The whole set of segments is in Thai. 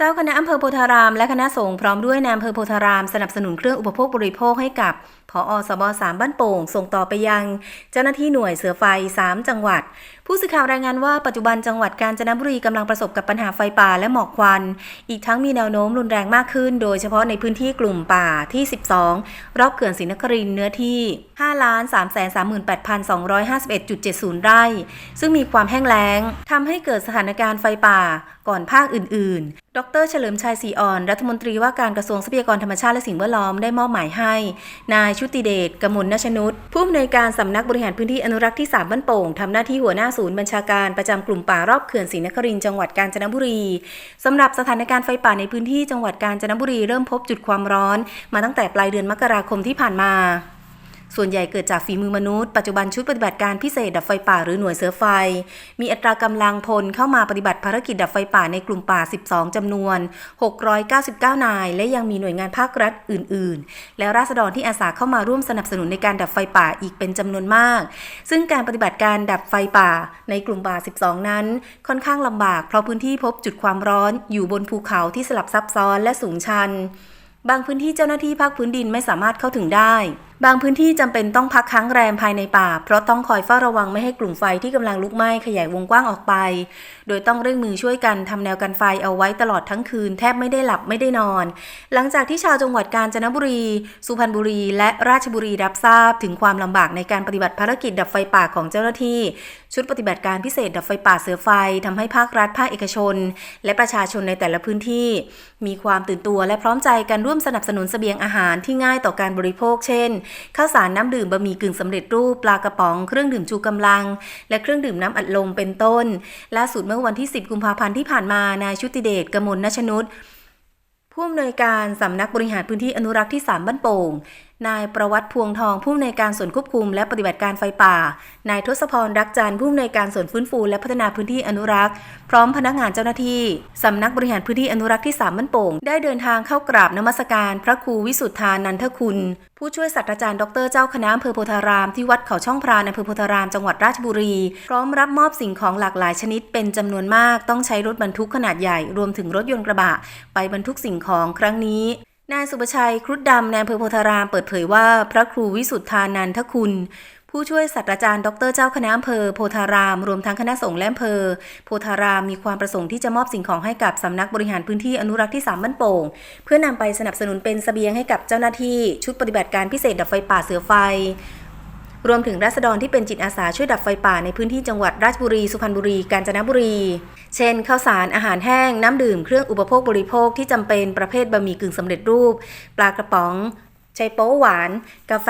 จ้าคณะอำเภอโพธารามและคณะสงฆ์พร้อมด้วยนายอำเภอโพธารามสนับสนุนเครื่องอุปโภคบริโภคให้กับพออสบสามบ้านโป่ง ส่งต่อไปยัง เจ้าหน้าที่หน่วยเสือไฟ 3 จังหวัด ผู้สื่อข่าวรายงานว่าปัจจุบันจังหวัดกาญจนบุรีกำลังประสบกับปัญหาไฟป่าและหมอกควัน อีกทั้งมีแนวโน้มรุนแรงมากขึ้น โดยเฉพาะในพื้นที่กลุ่มป่าที่ 12 รอบเขื่อนศรีนครินทร์เนื้อที่ 5 3 3 8 2 5 1 7 0 ไร่ ซึ่งมีความแห้งแล้งทำให้เกิดสถานการณ์ไฟป่าก่อนภาคอื่น ๆ ดร เฉลิมชัยศรีอ่อน รัฐมนตรีว่าการกระทรวงทรัพยากรธรรมชาติและสิ่งแวดล้อมได้มอบหมายให้ นายชุติเดชกมลนชนุชผู้อำนวยการสำนักบริหารพื้นที่อนุรักษ์ที่ 3 บ้านโป่งทำหน้าที่หัวหน้าศูนย์บัญชาการประจำกลุ่มป่ารอบเขื่อนศรีนครินทร์จังหวัดกาญจนบุรีสำหรับสถานการณ์ไฟป่าในพื้นที่จังหวัดกาญจนบุรีเริ่มพบจุดความร้อน มาตั้งแต่ปลายเดือนมกราคมที่ผ่านมา ส่วนใหญ่เกิดจากฝีมือมนุษย์ ปัจจุบันชุดปฏิบัติการพิเศษดับไฟป่าหรือหน่วยเสือไฟ มีอัตรากำลังพลเข้ามาปฏิบัติภารกิจดับไฟป่าในกลุ่มป่า 12 จำนวน 699 นาย และยังมีหน่วยงานภาครัฐอื่น ๆ และราษฎรที่อาสาเข้ามาร่วมสนับสนุนในการดับไฟป่าอีกเป็นจำนวนมาก ซึ่งการปฏิบัติการดับไฟป่าในกลุ่มป่า 12 นั้น ค่อนข้างลำบาก เพราะพื้นที่พบจุดความร้อนอยู่บนภูเขาที่สลับซับซ้อนและสูงชัน บางพื้นที่เจ้าหน้าที่ภาคพื้นดินไม่สามารถเข้าถึงได้ บางพื้นที่จำเป็นต้องพักค้างแรมภายในป่า เพราะต้องคอยเฝ้าระวังไม่ให้กลุ่มไฟที่กำลังลุกไหม้ขยายวงกว้างออกไป โดยต้องเร่งมือช่วยกันทำแนวกันไฟเอาไว้ตลอดทั้งคืนแทบไม่ได้หลับไม่ได้นอน หลังจากที่ชาวจังหวัดกาญจนบุรี สุพรรณบุรี และราชบุรีรับทราบ ถึงความลำบากในการปฏิบัติภารกิจดับไฟป่าของเจ้าหน้าที่ ชุดปฏิบัติการพิเศษดับไฟป่าเสือไฟทำให้ภาครัฐภาคเอกชน และประชาชนในแต่ละพื้นที่ มีความตื่นตัวและพร้อมใจกันร่วมสนับสนุนเสบียงอาหารที่ง่ายต่อการบริโภค เช่นข้าวสารน้ำดื่มบะหมี่กึ่งสำเร็จรูปปลากระป๋องเครื่องดื่มชูกำลัง และเครื่องดื่มน้ำอัดลมเป็นต้นล่าสุดเมื่อวันที่ 10 กุมภาพันธ์ที่ผ่านมานายชุติเดชกมลนชนุชผู้อำนวยการสำนักบริหารพื้นที่อนุรักษ์ที่ 3 บ้านโป่งนายประวัติพวงทองผู้อำนวยการส่วนควบคุม และปฏิบัติการไฟป่า นายทศพรรักจันทร์ผู้อำนวยการส่วนฟื้นฟูและพัฒนาพื้นที่อนุรักษ์ พร้อมพนักงานเจ้าหน้าที่ สำนักบริหารพื้นที่อนุรักษ์ที่3บ้านโป่ง ได้เดินทางเข้ากราบนมัสการ พระครูวิสุทธานันทคุณ ผู้ช่วยศาสตราจารย์ดรเจ้าคณะอำเภอโพธารามที่วัดเขาช่องพรานอำเภอโพธารามจังหวัดราชบุรี พร้อมรับมอบสิ่งของหลากหลายชนิดเป็นจำนวนมาก ต้องใช้รถบรรทุกขนาดใหญ่รวมถึงรถยนต์กระบะ ไปบรรทุกสิ่งของครั้งนี้ นายสุประชัยครุฑดำในอำเภอโพธารามเปิดเผยว่า พระครูวิสุทธานันทคุณ ผู้ช่วยศาสตราจารย์ดรเจ้าคณะอำเภอโพธาราม รวมทั้งคณะสงฆ์และอำเภอโพธารามมีความประสงค์ที่จะมอบสิ่งของให้กับสำนักบริหารพื้นที่อนุรักษ์ที่3บ้านโป่ง เพื่อนำไปสนับสนุนเป็นเสบียงให้กับเจ้าหน้าที่ชุดปฏิบัติการพิเศษดับไฟป่าเสือไฟรวมถึงราษฎรที่เป็นจิตอาสาช่วยดับไฟป่าในพื้นที่จังหวัดราชบุรี สุพรรณบุรี กาญจนบุรี เช่นข้าวสารอาหารแห้ง น้ำดื่มเครื่องอุปโภคบริโภคที่จำเป็นประเภทบะหมี่กึ่งสำเร็จรูป ปลากระป๋องไชโป๊หวาน กาแฟ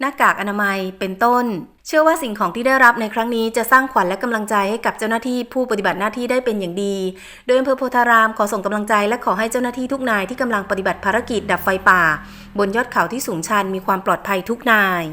หน้ากากอนามัยเป็นต้น เชื่อว่าสิ่งของที่ได้รับในครั้งนี้จะสร้างขวัญและกำลังใจให้กับเจ้าหน้าที่ผู้ปฏิบัติหน้าที่ได้เป็นอย่างดี โดยอำเภอโพธารามขอส่งกำลังใจและขอให้เจ้าหน้าที่ทุกนายที่กำลังปฏิบัติภารกิจดับไฟป่า บนยอดเขาที่สูงชันมีความปลอดภัยทุกนาย